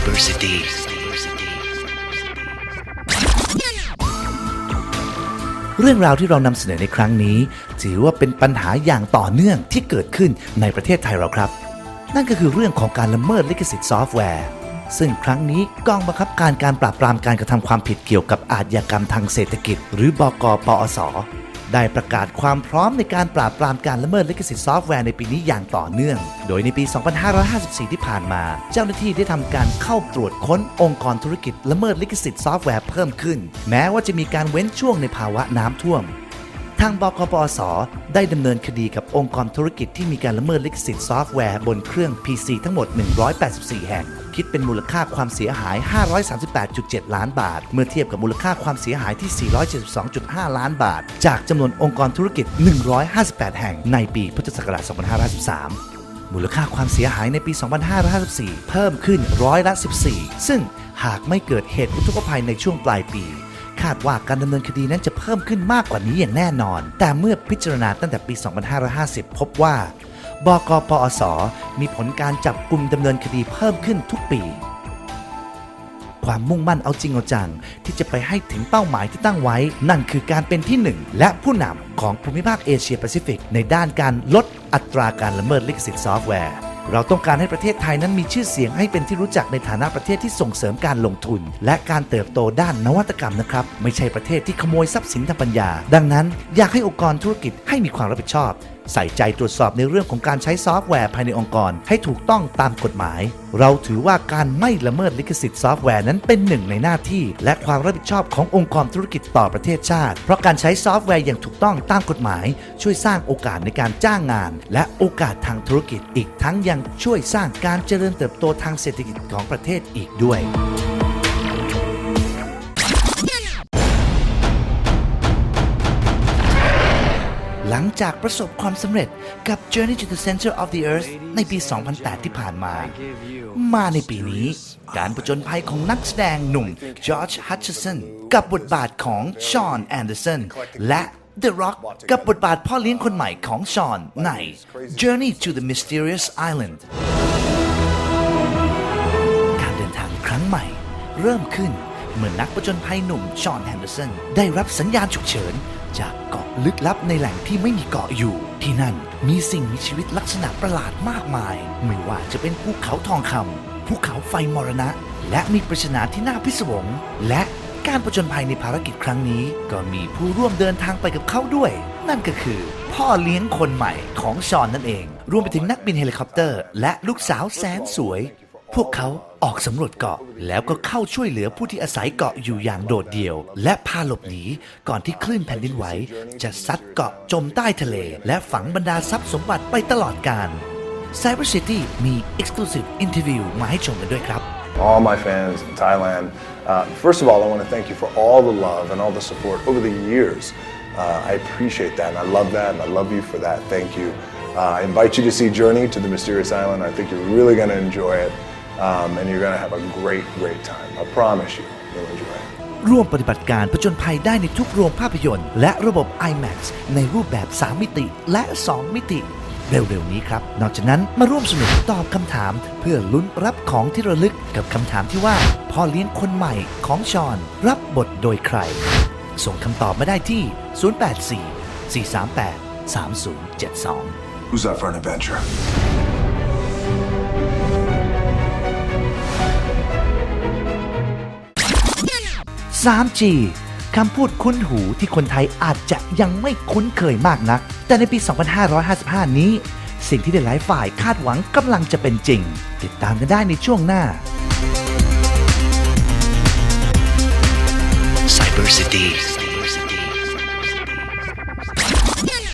Cyber City เรื่องราวที่เรานำเสนอในครั้งนี้ ถือว่าเป็นปัญหาอย่างต่อเนื่องที่เกิดขึ้นในประเทศไทยเราครับ นั่นก็คือเรื่องของการละเมิดลิขสิทธิ์ซอฟต์แวร์ ซึ่งครั้งนี้กองบังคับการการปราบปรามการกระทำความผิดเกี่ยวกับอาชญากรรมทางเศรษฐกิจ หรือบกปอส ได้ประกาศความพร้อมในการปราบปรามการละเมิดลิขสิทธิ์ซอฟต์แวร์ในปีนี้อย่างต่อเนื่อง โดยในปี 2554 ที่ผ่านมา เจ้าหน้าที่ได้ทำการเข้าตรวจค้นองค์กรธุรกิจละเมิดลิขสิทธิ์ซอฟต์แวร์เพิ่มขึ้น แม้ว่าจะมีการเว้นช่วงในภาวะน้ำท่วม ทางบกปอสได้ดำเนินคดีกับองค์กรธุรกิจที่มีการละเมิดลิขสิทธิ์ซอฟต์แวร์บนเครื่อง PC ทั้งหมด 184 แห่ง คิดเป็นมูลค่าความเสียหาย 538.7 ล้านบาท เมื่อเทียบกับมูลค่าความเสียหายที่ 472.5 ล้านบาท จากจำนวนองค์กรธุรกิจ 158 แห่งในปีพุทธศักราช 2553มูลค่าความเสียหายในปี 2554 เพิ่มขึ้นร้อยละ 14 ซึ่งหากไม่เกิดเหตุอุทกภัยในช่วงปลายปี คาดว่าการดำเนินคดีนั้นจะเพิ่มขึ้นมากกว่านี้อย่างแน่นอน แต่เมื่อพิจารณาตั้งแต่ปี 2550 พบว่า บกปอส มีผลการจับกลุ่มดำเนินคดีเพิ่มขึ้นทุกปี ความมุ่งมั่นเอาจริงเอาจัง ที่จะไปให้ถึงเป้าหมายที่ตั้งไว้ นั่นคือการเป็นที่หนึ่งและผู้นำของภูมิภาคเอเชียแปซิฟิกในด้านการลดอัตราการละเมิดลิขสิทธิ์ซอฟต์แวร์ เราต้องการให้ประเทศไทยนั้นมีชื่อเสียงให้เป็นที่รู้จักในฐานะประเทศที่ส่งเสริมการลงทุน และการเติบโตด้านนวัตกรรมนะครับ ไม่ใช่ประเทศที่ขโมยทรัพย์สินทางปัญญา ดังนั้นอยากให้องค์กรธุรกิจให้มีความรับผิดชอบ ใส่ใจตรวจสอบในเรื่องของการใช้ซอฟต์แวร์ภายในองค์กร ให้ถูกต้องตามกฎหมาย เราถือว่าการไม่ละเมิดลิขสิทธิ์ซอฟต์แวร์นั้นเป็นหนึ่งในหน้าที่ และความรับผิดชอบขององค์กรธุรกิจต่อประเทศชาติ เพราะการใช้ซอฟต์แวร์อย่างถูกต้องตามกฎหมาย ช่วยสร้างโอกาสในการจ้างงาน และโอกาสทางธุรกิจอีกทั้งยังช่วยสร้างการเจริญเติบโตทางเศรษฐกิจของประเทศอีกด้วย จากประสบความสำเร็จกับ Journey to the Center of the Earth ในปี 2008 ที่ผ่านมา มาในปีนี้ การประจนภัยของนักแสดงหนุ่มจอร์จฮัตช s สันกับบทบาทของชอนแอนเดอร์สันและ The Rock กับบทบาทพ่อเลี้ยงคนใหม่ของชอนใน Journey to the Mysterious Island การเดินทางครั้งใหม่ เริ่มขึ้นเมื่อนักประจนภัยหนุ่มชอนแฮนเดอร์สันได้รับสัญญาณฉุกเฉิน จากเกาะลึกลับในแหล่งที่ไม่มีเกาะอยู่ ที่นั่นมีสิ่งมีชีวิตลักษณะประหลาดมากมาย ไม่ว่าจะเป็นภูเขาทองคำภูเขาไฟมรณะ และมีปริศนาที่น่าพิศวง และการประจนภัยในภารกิจครั้งนี้ ก็มีผู้ร่วมเดินทางไปกับเขาด้วย นั่นก็คือ พ่อเลี้ยงคนใหม่ของชอนนั่นเอง รวมไปถึงนักบินเฮลิคอปเตอร์ และลูกสาวแสนสวย พวกเขา ออกสำรวจเกาะ แล้วก็เข้าช่วยเหลือผู้ที่อาศัยเกาะอยู่อย่างโดดเดี่ยว และพาหลบหนีก่อนที่คลื่นแผ่นดินไหว จะซัดเกาะจมใต้ทะเล และฝังบรรดาทรัพย์สมบัติไปตลอดกาล Cyber City มี Exclusive Interview มาให้ชมกันด้วยครับ all my fans in Thailand. Uh, first of all, I want to thank you for all the love and all the support over the years. Uh, I appreciate that, and I love that, and I love you for that. Thank you. Uh, I invite you to see Journey to the Mysterious Island. I think you're really going to enjoy it, um, and you're going to have a great, great time. I promise you, you'll enjoy it. ร่วมปฏิบัติการผจญภัยได้ในทุกโรงภาพยนตร์ และระบบ IMAX ในรูปแบบ 3 มิติและ 2 มิติ เร็วๆนี้ครับ นอกจากนั้นมาร่วมสนุกตอบคำถาม เพื่อลุ้นรับของที่ระลึกกับคำถามที่ว่าพ่อเลี้ยงคนใหม่ของชอน รับบทโดยใคร ส่งคำตอบมาได้ที่ 084 438 3072 Who's up for an adventure? 3G คำพูดคุ้นหูที่คนไทยอาจจะยังไม่คุ้นเคยมากนัก แต่ในปี 2555 นี้ สิ่งที่หลายฝ่ายคาดหวังกำลังจะเป็นจริง ติดตามกันได้ในช่วงหน้า Cyber City